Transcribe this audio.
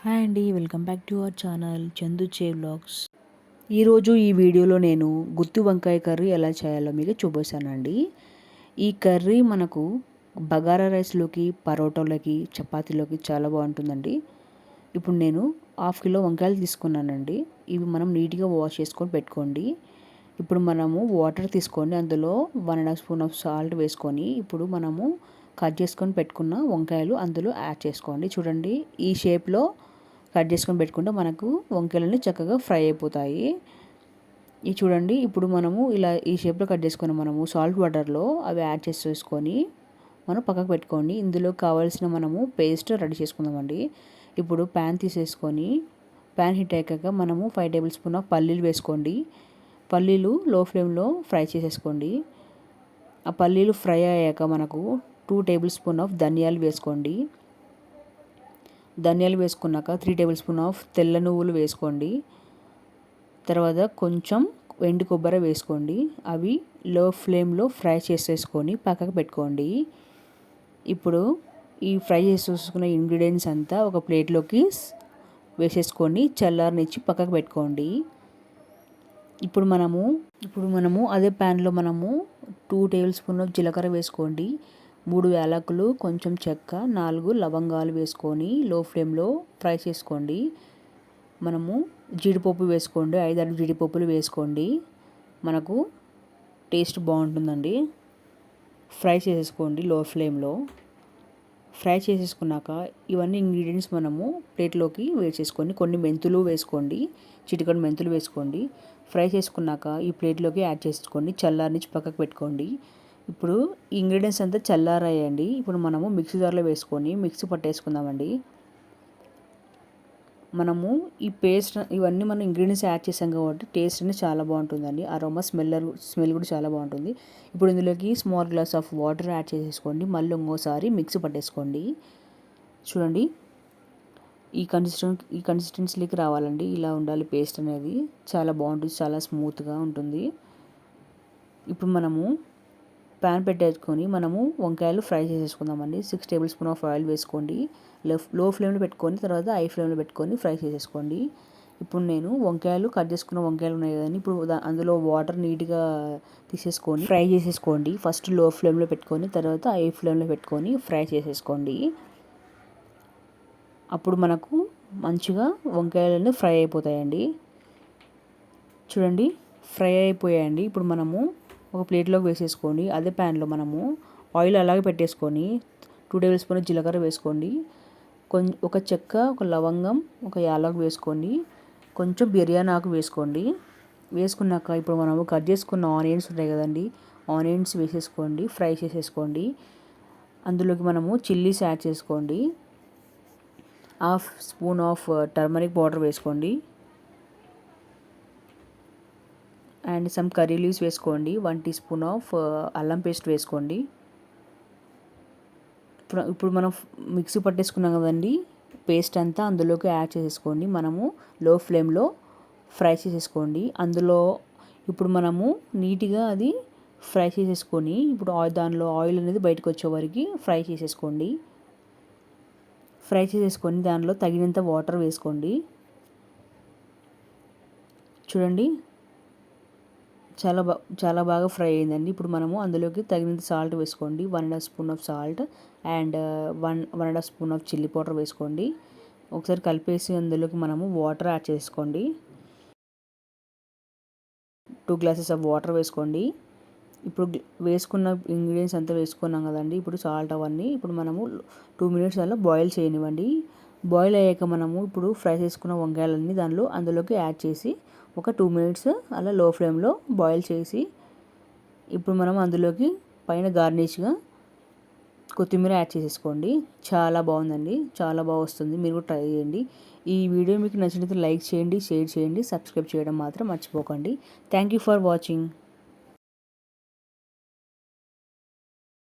Hi అండి welcome back to our channel Chandu చే blogs ఈరోజు ఈ వీడియోలో నేను గుత్తి వంకాయ కర్రీ ఎలా చేయాలో మీకు చూపిస్తానండి. ఈ కర్రీ మనకు బగారా రైస్లోకి పరోటాలోకి చపాతీలోకి చాలా బాగుంటుందండి. ఇప్పుడు నేను హాఫ్ కిలో వంకాయలు తీసుకున్నానండి. ఇవి మనం నీట్గా వాష్ చేసుకొని పెట్టుకోండి. ఇప్పుడు మనము వాటర్ తీసుకోండి. అందులో one and half spoon of salt వేసుకొని ఇప్పుడు మనము కట్ చేసుకొని పెట్టుకున్న వంకాయలు అందులో యాడ్ చేసుకోండి. చూడండి ఈ షేప్లో కట్ చేసుకొని పెట్టుకుంటే మనకు వంకాయలన్నీ చక్కగా ఫ్రై అయిపోతాయి. ఇవి చూడండి ఇప్పుడు మనము ఇలా ఈ షేప్లో కట్ చేసుకొని మనము సాల్ట్ వాటర్లో అవి యాడ్ చేసేసుకొని మనం పక్కకు పెట్టుకోండి. ఇందులో కావాల్సిన మనము పేస్ట్ రెడీ చేసుకుందామండి. ఇప్పుడు ప్యాన్ తీసేసుకొని ప్యాన్ హీట్ అయ్యాక మనము ఫైవ్ టేబుల్ స్పూన్ ఆఫ్ పల్లీలు వేసుకోండి. పల్లీలు లో ఫ్లేమ్లో ఫ్రై చేసేసుకోండి. ఆ పల్లీలు ఫ్రై అయ్యాక మనకు టూ టేబుల్ స్పూన్ ఆఫ్ ధనియాలు వేసుకోండి. ధనియాలు వేసుకున్నాక త్రీ టేబుల్ స్పూన్ ఆఫ్ తెల్ల నువ్వులు వేసుకోండి. తర్వాత కొంచెం ఎండు కొబ్బరి వేసుకోండి. అవి లో ఫ్లేమ్లో ఫ్రై చేసేసుకొని పక్కకు పెట్టుకోండి. ఇప్పుడు ఈ ఫ్రై చేసేసుకున్న ఇంగ్రీడియంట్స్ అంతా ఒక ప్లేట్లోకి వేసేసుకొని చల్లారనిచ్చి పక్కకు పెట్టుకోండి. ఇప్పుడు మనము ఇప్పుడు మనము అదే ప్యాన్లో మనము టూ టేబుల్ స్పూన్ ఆఫ్ జీలకర్ర వేసుకోండి. మూడు యాలకులు కొంచెం చెక్క నాలుగు లవంగాలు వేసుకొని లో ఫ్లేమ్లో ఫ్రై చేసుకోండి. మనము జీడిపప్పు వేసుకోండి ఐదారు జీడిపప్పులు వేసుకోండి. మనకు టేస్ట్ బాగుంటుందండి. ఫ్రై చేసేసుకోండి లో. ఫ్లేమ్లో ఫ్రై చేసేసుకున్నాక ఇవన్నీ ఇంగ్రీడియంట్స్ మనము ప్లేట్లోకి వేసేసుకొని కొన్ని మెంతులు వేసుకోండి చిటికడు మెంతులు వేసుకోండి. ఫ్రై చేసుకున్నాక ఈ ప్లేట్లోకి యాడ్ చేసుకోండి చల్లారించి పక్కకు పెట్టుకోండి. ఇప్పుడు ఇంగ్రీడియంట్స్ అంతా చల్లారాయండి. ఇప్పుడు మనము మిక్సీ జార్లో వేసుకొని మిక్సీ పట్టేసుకుందామండి. మనము ఈ పేస్ట్ ఇవన్నీ మనం ఇంగ్రీడియంట్స్ యాడ్ చేసాం కాబట్టి టేస్ట్ అనేది చాలా బాగుంటుందండి. అరోమా స్మెల్ స్మెల్ కూడా చాలా బాగుంటుంది. ఇప్పుడు ఇందులోకి small glass of water add చేసేసుకోండి. మళ్ళీ ఇంకోసారి మిక్సీ పట్టేసుకోండి. చూడండి. ఈ కన్సిస్టెన్ ఈ కన్సిస్టెన్సీలోకి రావాలండి. ఇలా ఉండాలి పేస్ట్ అనేది. చాలా బాగుంటుంది. చాలా స్మూత్గా ఉంటుంది. ఇప్పుడు మనము ప్యాన్ పెట్టేసుకొని మనము వంకాయలు ఫ్రై చేసేసుకుందామండి. Six tablespoon of oil వేసుకోండి. లో ఫ్లేమ్లో పెట్టుకొని తర్వాత హై ఫ్లేమ్లో పెట్టుకొని ఫ్రై చేసేసుకోండి. ఇప్పుడు నేను వంకాయలు కట్ చేసుకున్న వంకాయలు ఉన్నాయి కదండి. ఇప్పుడు అందులో వాటర్ నీట్గా తీసేసుకొని ఫ్రై చేసేసుకోండి. ఫస్ట్లో ఫ్లేమ్లో పెట్టుకొని తర్వాత హై ఫ్లేమ్లో పెట్టుకొని ఫ్రై చేసేసుకోండి. అప్పుడు మనకు మంచిగా వంకాయలన్నీ ఫ్రై అయిపోతాయండి. చూడండి ఫ్రై అయిపోయాయండి. ఇప్పుడు మనము ఒక ప్లేట్లోకి వేసేసుకోండి. అదే ప్యాన్లో మనము ఆయిల్ అలాగే పెట్టేసుకొని టూ టేబుల్ స్పూన్ జీలకర్ర వేసుకోండి. కొంచెం ఒక చెక్క ఒక లవంగం ఒక యాలకు వేసుకోండి. కొంచెం బిర్యానీ ఆకు వేసుకోండి. వేసుకున్నాక ఇప్పుడు మనము కట్ చేసుకున్న ఆనియన్స్ ఉంటాయి కదండి ఆనియన్స్ వేసేసుకోండి ఫ్రై చేసేసుకోండి. అందులోకి మనము చిల్లీస్ యాడ్ చేసుకోండి. Half spoon of turmeric powder వేసుకోండి. అండ్ సమ్ కర్రీ లీవ్స్ వేసుకోండి. వన్ టీ స్పూన్ ఆఫ్ అల్లం పేస్ట్ వేసుకోండి. ఇప్పుడు ఇప్పుడు మనం మిక్సీ పట్టేసుకున్నాం కదండి. పేస్ట్ అంతా అందులోకి యాడ్ చేసేసుకోండి. మనము లో ఫ్లేమ్లో ఫ్రై చేసేసుకోండి. అందులో ఇప్పుడు మనము నీట్గా అది ఫ్రై చేసేసుకొని ఇప్పుడు దానిలో ఆయిల్ అనేది బయటకు వచ్చే వరకు ఫ్రై చేసేసుకోండి. ఫ్రై చేసేసుకొని దానిలో తగినంత వాటర్ వేసుకోండి. చూడండి. చాలా బా చాలా బాగా ఫ్రై అయిందండి. ఇప్పుడు మనము అందులోకి తగినంత సాల్ట్ వేసుకోండి. One and half spoon of salt and one one and half spoon of chilli powder వేసుకోండి. ఒకసారి కలిపేసి అందులోకి మనము వాటర్ యాడ్ చేసుకోండి. టూ గ్లాసెస్ ఆఫ్ వాటర్ వేసుకోండి. ఇప్పుడు వేసుకున్న ఇంగ్రీడియంట్స్ అంతా వేసుకున్నాం కదండి. ఇప్పుడు సాల్ట్ అవన్నీ ఇప్పుడు మనము టూ మినిట్స్ అలా బాయిల్ చేయనివ్వండి. బాయిల్ అయ్యాక మనము ఇప్పుడు ఫ్రై చేసుకున్న వంకాయలన్నీ దానిలో అందులోకి యాడ్ చేసి ఒక టూ మినిట్స్ అలా లో ఫ్లేమ్లో బాయిల్ చేసి ఇప్పుడు మనం అందులోకి పైన గార్నిష్గా కొత్తిమీర యాడ్ చేసేసుకోండి. చాలా బాగుందండి. చాలా బాగా వస్తుంది. మీరు కూడా ట్రై చేయండి. ఈ వీడియో మీకు నచ్చినట్లయితే లైక్ చేయండి షేర్ చేయండి సబ్స్క్రైబ్ చేయడం మాత్రం మర్చిపోకండి. Thank you for watching.